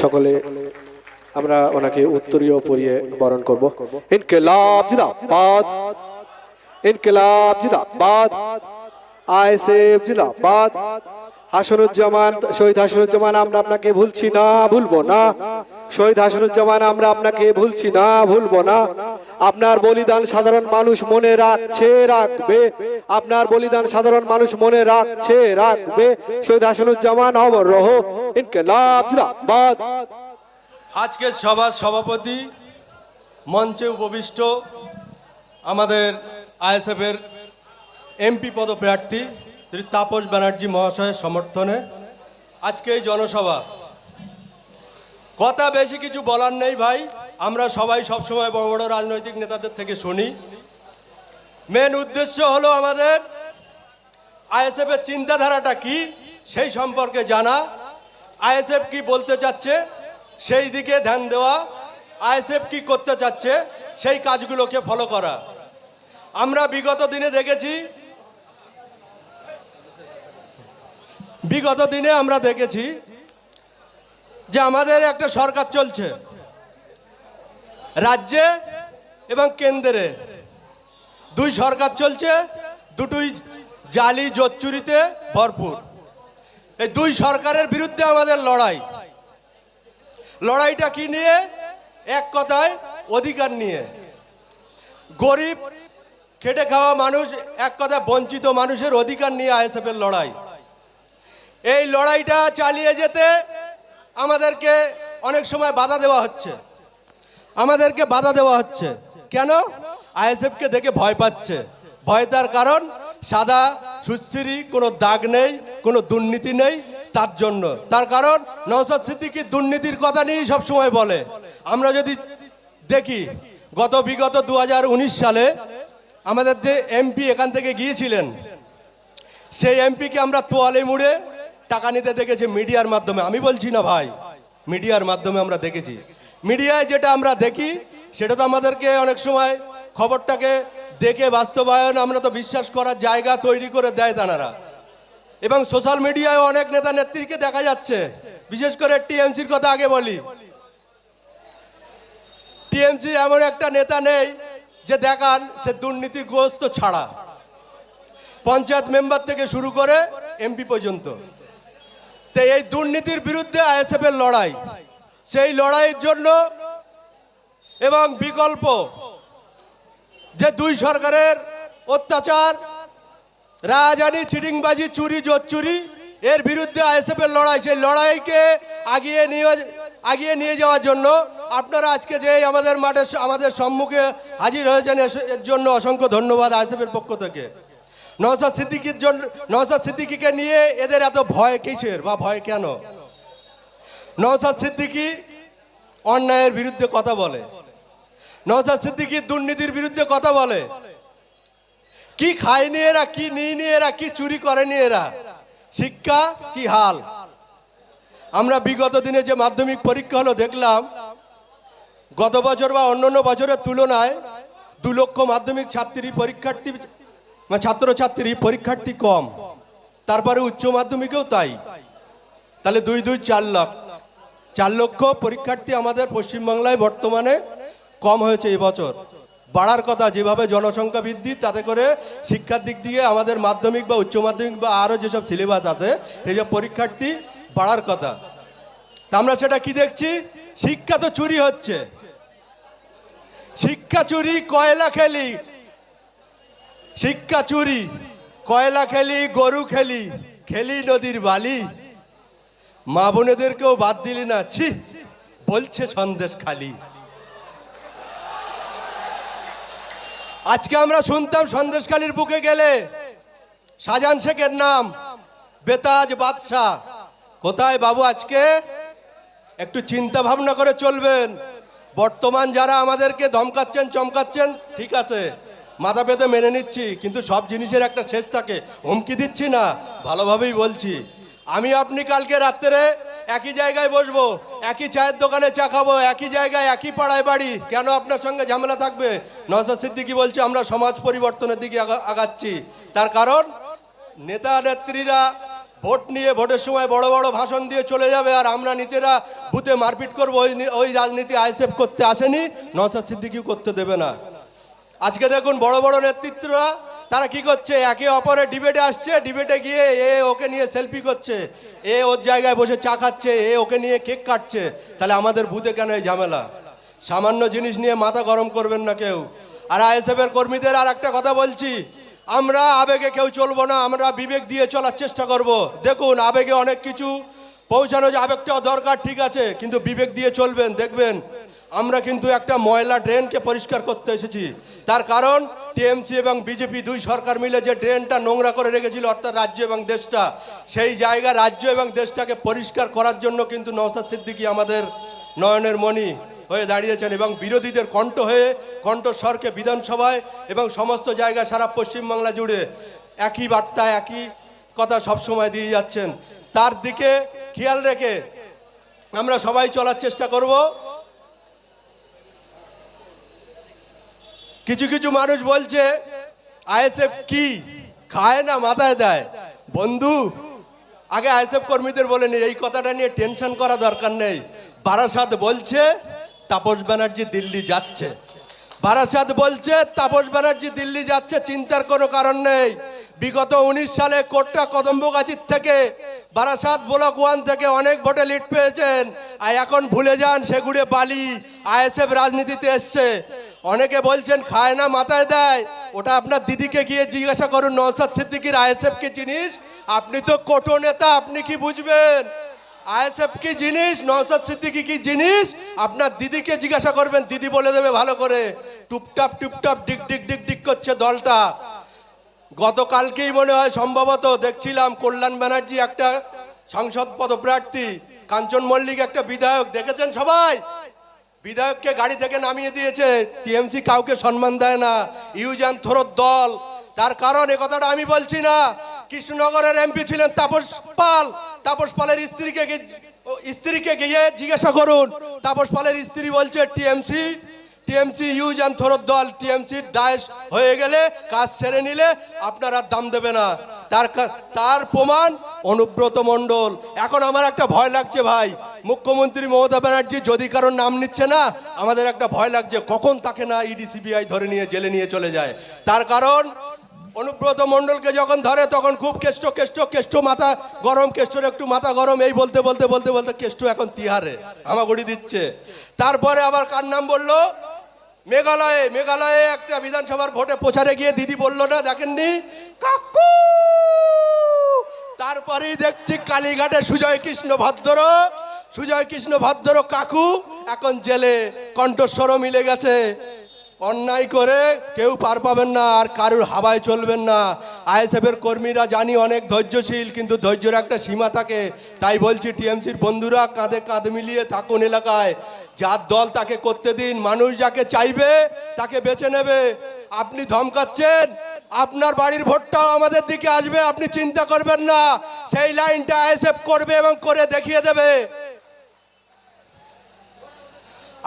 সকলে আমরা ওনাকে উত্তরীয় পরিয়ে বরণ করব। ইনকেলাব জিদাবাদ ইনকেলাব জিদাবাদ, আইএসএফ জিদাবাদ। হাসনুজ্জামান, শহীদ হাসনুজ্জামান, আমরা আপনাকে ভুলছি না, ভুলবো না। শহীদ হাসনুজ্জামান, আমরা আপনাকে ভুলছি না, ভুলবো না। আপনার বলিদান সাধারণ মানুষ মনে রাখছে, রাখবে। আপনার বলিদান সাধারণ মানুষ মনে রাখছে, রাখবে। শহীদ হাসনুজ্জামান, অমর রহ। ইনকিলাব আজকের সভার সভাপতি মঞ্চে উপবিষ্ট আমাদের আইএসএফের এমপি পদপ্রার্থী শ্রী তাপস ব্যানার্জি মহাশয়ের সমর্থনে আজকে এই জনসভা কথা বেশি কিছু বলার নেই ভাই। আমরা সবাই সবসময় বড় বড় রাজনৈতিক নেতাদের থেকে শুনি। মেন উদ্দেশ্য হলো আমাদের আইএসএফের চিন্তাধারাটা কি, সেই সম্পর্কে জানা। আইএসএফ কি বলতে চাচ্ছে, সেই দিকে ধ্যান দেওয়া। আইএসএফ কি করতে চাচ্ছে, সেই কাজগুলোকে ফলো করা। আমরা বিগত দিনে দেখেছি, বিগত দিনে আমরা দেখেছি যে আমাদের একটা সরকার চলছে। রাজ্যে এবং কেন্দ্রে। দুই সরকার চলছে, দুটোই জালি জোচ্চুরিতে ভরপুর। এই দুই সরকারের বিরুদ্ধে আমাদের লড়াই। লড়াইটা কি নিয়ে? এক কথায় অধিকার নিয়ে। গরিব, খেটে খাওয়া মানুষ, এক কথায় বঞ্চিত মানুষের অধিকার নিয়ে আইএসএফের লড়াই। এই লড়াইটা চালিয়ে যেতে আমাদেরকে অনেক সময় বাধা দেওয়া হচ্ছে। আমাদেরকে বাধা দেওয়া হচ্ছে। কেন? আইএসএফকে দেখে ভয় পাচ্ছে। ভয় তার কারণ সাদা সুশ্রী কোনো দাগ নেই, কোনো দুর্নীতি নেই তার জন্য। তার কারণ নওসাদ সিদ্দিকির দুর্নীতির কথা নিয়েই সবসময় বলে। আমরা যদি দেখি, গত বিগত দু হাজার উনিশ সালে আমাদের যে এমপি এখান থেকে গিয়েছিলেন, সেই এমপিকে আমরা তোয়ালে মুড়ে টাকা নিতে দেখেছি মিডিয়ার মাধ্যমে। আমি বলছি না ভাই, মিডিয়ার মাধ্যমে আমরা দেখেছি। মিডিয়ায় যেটা আমরা দেখি, সেটা তো আমাদেরকে অনেক সময় খবরটাকে দেখে বাস্তবায়ন আমরা তো বিশ্বাস করার জায়গা তৈরি করে দেয় তানারা। এবং সোশ্যাল মিডিয়ায় অনেক নেতা নেত্রীকে দেখা যাচ্ছে। বিশেষ করে টিএমসির কথা আগে বলি। টিএমসি এমন একটা নেতা নেই যে দেখান, সে দুর্নীতিগ্রস্ত ছাড়া। পঞ্চায়েত মেম্বার থেকে শুরু করে এমপি পর্যন্ত। তো এই দুর্নীতির বিরুদ্ধে আইএসএফ এর লড়াই। সেই লড়াইয়ের জন্য এবং বিকল্প যে দুই সরকারের অত্যাচার রাজানি চিটিংবাজি, চুরি চুরি এর বিরুদ্ধে আইএসএফ এর লড়াই। সেই লড়াইকে আগিয়ে নিয়ে আগিয়ে নিয়ে যাওয়ার জন্য আপনারা আজকে যে আমাদের মাঠে, আমাদের সম্মুখে হাজির হয়েছেন, এর জন্য অসংখ্য ধন্যবাদ আইএসএফ এর পক্ষ থেকে। নওসাদ সিদ্দিকির জন্য নওসাদ সিদ্দিকিকে নিয়ে এদের এত ভয় কিসের বা ভয় কেন? নওসাদ সিদ্দিকি অন্যায়ের বিরুদ্ধে কথা বলে। নওসাদ সিদ্দিকি দুর্নীতির বিরুদ্ধে কথা বলে। কি খায়নি এরা, কি নিয়ে এরা, কি চুরি করেনি এরা? শিক্ষা কি হাল? আমরা বিগত দিনে যে মাধ্যমিক পরীক্ষা হলো দেখলাম, গত বছর বা অন্যান্য বছরের তুলনায় দু লক্ষ মাধ্যমিক ছাত্রী পরীক্ষার্থী মানে ছাত্রছাত্রী, পরীক্ষার্থী কম। তারপরে উচ্চ মাধ্যমিকেও তাই। তাহলে দুই দুই চার লক্ষ চার লক্ষ পরীক্ষার্থী আমাদের পশ্চিমবাংলায় বর্তমানে কম হয়েছে এবছর বাড়ার কথা, যেভাবে জনসংখ্যা বৃদ্ধি, তাতে করে শিক্ষার দিক দিয়ে আমাদের মাধ্যমিক বা উচ্চ মাধ্যমিক বা আরও যেসব সিলেবাস আছে সেইসব পরীক্ষার্থী বাড়ার কথা। তা আমরা সেটা কি দেখছি? শিক্ষা তো চুরি হচ্ছে। শিক্ষা চুরি, কয়লা খেলি শিক্ষা চুরি, কয়লা খেলি, গরু খেলি খেলি নদীর বালি। মা বোনেদেরকেও বাদ দিলি না, ছি, বলছে সন্দেশ খালি। আজকে আমরা শুনতাম সন্দেশখালির বুকে গেলে শাহজাহান শেখের নাম, বেতাজ বাদশাহ। কোথায় বাবু আজকে? একটু চিন্তা ভাবনা করে চলবেন। বর্তমান যারা আমাদেরকে ধমকাচ্ছেন, চমকাচ্ছেন, ঠিক আছে। মাথা পেতে মেনে নিচ্ছি, কিন্তু সব জিনিসের একটা শেষ থাকে। হুমকি দিচ্ছি না, ভালোভাবেই বলছি। আমি আপনি কালকে রাত্রে একই জায়গায় বসবো, একই চায়ের দোকানে চা খাব, একই জায়গায়, একই পাড়ায় বাড়ি। কেন আপনার সঙ্গে ঝামেলা থাকবে? নওসাদ সিদ্দিকি বলছে, আমরা সমাজ পরিবর্তনের দিকে আগা- আগাচ্ছি। তার কারণ, নেতা নেত্রীরা ভোট নিয়ে ভোটের সময় বড় বড় ভাষণ দিয়ে চলে যাবে, আর আমরা নিজেরা বুথে মারপিট করব। ওই ওই রাজনীতি আইসেফ করতে আসেনি নওসাদ সিদ্দিকিও করতে দেবে না। আজকে দেখুন বড় বড় নেতৃত্বরা, তারা কি করছে? একে অপরের ডিবেটে আসছে ডিবেটে গিয়ে এ ওকে নিয়ে সেলফি করছে, এ ওর জায়গায় বসে চা খাচ্ছে, এ ওকে নিয়ে কেক কাটছে। তাহলে আমাদের বুথে কেন এই ঝামেলা? সামান্য জিনিস নিয়ে মাথা গরম করবেন না কেউ। আর আইএসএফ এর কর্মীদের আর একটা কথা বলছি, আমরা আবেগে কেউ চলবো না, আমরা বিবেক দিয়ে চলার চেষ্টা করব। দেখুন, আবেগে অনেক কিছু পৌঁছানো যে আবেগটাও দরকার, ঠিক আছে, কিন্তু বিবেক দিয়ে চলবেন, দেখবেন। আমরা কিন্তু একটা ময়লা ড্রেনকে পরিষ্কার করতে এসেছি। তার কারণ টিএমসি এবং বিজেপি দুই সরকার মিলে যে ড্রেনটা নোংরা করে রেখেছিল, অর্থাৎ রাজ্য এবং দেশটা, সেই জায়গা রাজ্য এবং দেশটাকে পরিষ্কার করার জন্য কিন্তু নওসাদ সিদ্দিকী আমাদের নয়নের মণি হয়ে দাঁড়িয়েছেন এবং বিরোধীদের কণ্ঠ হয়ে কণ্ঠস্বরকে বিধানসভায় এবং সমস্ত জায়গায় সারা পশ্চিমবাংলা জুড়ে একই বার্তা, একই কথা সবসময় দিয়ে যাচ্ছেন। তার দিকে খেয়াল রেখে আমরা সবাই চলার চেষ্টা করব। কিছু কিছু মানুষ বলছে, আইএসএফ কি খায় না মাথায় দেয়? বন্ধু, আগে আইএসএফ কর্মীদের বলেনি এই কথাটা নিয়ে টেনশন করা দরকার নেই। বারাসাত বলছে, তাপস ব্যানার্জি দিল্লি যাচ্ছে। বারাসাত বলছে, তাপস ব্যানার্জি দিল্লি যাচ্ছে, চিন্তার কোনো কারণ নেই। বিগত উনিশ সালে কোট্টা কদম্বগাছির থেকে বারাসাত ব্লক ওয়ান থেকে অনেক ভোটে লিড পেয়েছেন। আর এখন ভুলে যান, সেগুড়ে বালি আইএসএফ রাজনীতিতে এসছে। অনেকে বলছেন, খায় না, মাথায় দেয়। ওটা আপনার দিদিকে গিয়ে জিজ্ঞাসা করুন নওসাদ সিদ্দিকির আইএসএফ কি জিনিস? আপনি তো কোটো নেতা, আপনি কি বুঝবেন? আইএসএফ কি জিনিস? নওসাদ সিদ্দিকি কি জিনিস? আপনার দিদিকে জিজ্ঞাসা করবেন, দিদি বলে দেবে ভালো করে। টুপটাপ টুপটাপ, ডিক ডিক ডিক ডিক করছে দলটা। গতকালকেই মনে হয় সম্ভবত দেখছিলাম কল্যাণ ব্যানার্জি একটা সংসদ পদপ্রার্থী, কাঞ্চন মল্লিক একটা বিধায়ক, দেখেছেন সবাই? বিধায়ককে গাড়ি থেকে নামিয়ে দিয়েছে, টিএমসি কাউকে সম্মান দেয় না। ইউজান থরোর দল। তার কারণ, এ কথাটা আমি বলছি না। কৃষ্ণনগরের এমপি ছিলেন তাপস পাল। তাপস পালের স্ত্রীকে স্ত্রীকে গিয়ে জিজ্ঞাসা করুন। তাপস পালের স্ত্রী বলছে, টিএমসি টিএমসি ইউজ অ্যান্ড থরোর দল টিএমসির দায়েশ হয়ে গেলে কাজ সেরে নিলে আপনারা দাম দেবে না। তার তার প্রমাণ অনুব্রত মণ্ডল। এখন আমার একটা ভয় লাগছে ভাই। মুখ্যমন্ত্রী মমতা ব্যানার্জি যদি কারোর নাম নিচ্ছে না, আমাদের একটা ভয় লাগছে, কখন তাকে না ইডি সিবিআই ধরে নিয়ে জেলে নিয়ে চলে যায়। তার কারণ, অনুব্রত মণ্ডলকে যখন ধরে, তখন খুব কেষ্ট কেষ্ট কেষ্ট মাথা গরম, কেষ্টর একটু মাথা গরম, এই বলতে বলতে বলতে বলতে কেষ্ট এখন তিহারে হামাগুড়ি দিচ্ছে। তারপরে আবার কার নাম বলল? মেঘালয়ে মেঘালয়ে একটা বিধানসভার ভোটে প্রচারে গিয়ে দিদি বলল না, দেখেননি? কাকু! তারপরেই দেখছি কালীঘাটে সুজয় কৃষ্ণ ভদ্র সুজয় কৃষ্ণ ভদ্র কাকু, এখন জেলে কণ্ঠস্বরও মিলে গেছে। অন্যায় করে কেউ পার পাবেন না, আর কারুর হাওয়ায় চলবেন না। আইএসএফ এর কর্মীরা জানি অনেক ধৈর্যশীল, কিন্তু ধৈর্যের একটা সীমা থাকে। তাই বলছি, টিএমসির বন্ধুরা, কাঁধে কাঁধ মিলিয়ে থাকুন এলাকায়। যার দল তাকে করতে দিন, মানুষ যাকে চাইবে, তাকে বেছে নেবে। আপনি ধমকাচ্ছেন, আপনার বাড়ির ভোটটাও আমাদের দিকে আসবে, আপনি চিন্তা করবেন না। সেই লাইনটা আইএসএফ করবে এবং করে দেখিয়ে দেবে।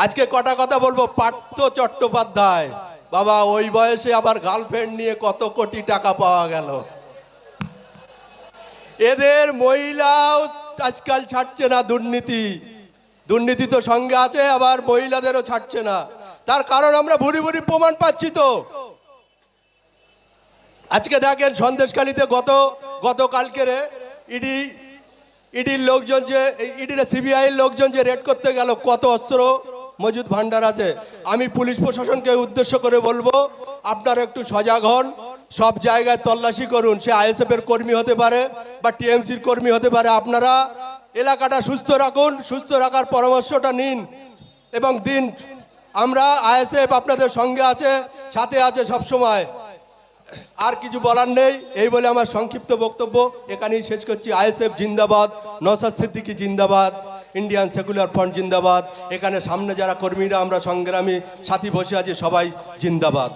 আজকে কটা কথা বলব? পার্থ চট্টোপাধ্যায়। বাবা, ওই বয়সে আবার গার্লফ্রেন্ড নিয়ে কত কোটি টাকা পাওয়া গেল। এদের মহিলাও আজকাল ছাড়ছে না দুর্নীতি। দুর্নীতি তো সঙ্গে আছে, আবার মহিলাদেরও ছাড়ছে না। তার কারণ আমরা ভুরি ভুরি প্রমাণ পাচ্ছি তো। আজকে দেখেন সন্দেশকালীতে গত, গতকালকে ইডি, ইডির লোকজন যে, ইডির সিবিআই লোকজন যে রেড করতে গেল, কত অস্ত্র মজুদ ভান্ডার আছে। আমি পুলিশ প্রশাসনকে উদ্দেশ্য করে বলব, আপনারা একটু সজাগ হন। সব জায়গায় তল্লাশি করুন। সে আইএসএফ এর কর্মী হতে পারে বা টিএমসির কর্মী হতে পারে। আপনারা এলাকাটা সুস্থ রাখুন। সুস্থ রাখার পরামর্শটা নিন এবং দিন। আমরা আইএসএফ আপনাদের সঙ্গে আছে, সাথে আছে সব সময়। আর কিছু বলার নেই। এই বলে আমার সংক্ষিপ্ত বক্তব্য। এখানেই শেষ করছি। আইএসএফ জিন্দাবাদ নসাদ সিদ্দিকি জিন্দাবাদ। ইন্ডিয়ান সেকুলার ফ্রন্ট জিন্দাবাদ। এখানে সামনে যারা কর্মীরা, আমরা সংগ্রামী সাথী বসে আছি সবাই জিন্দাবাদ।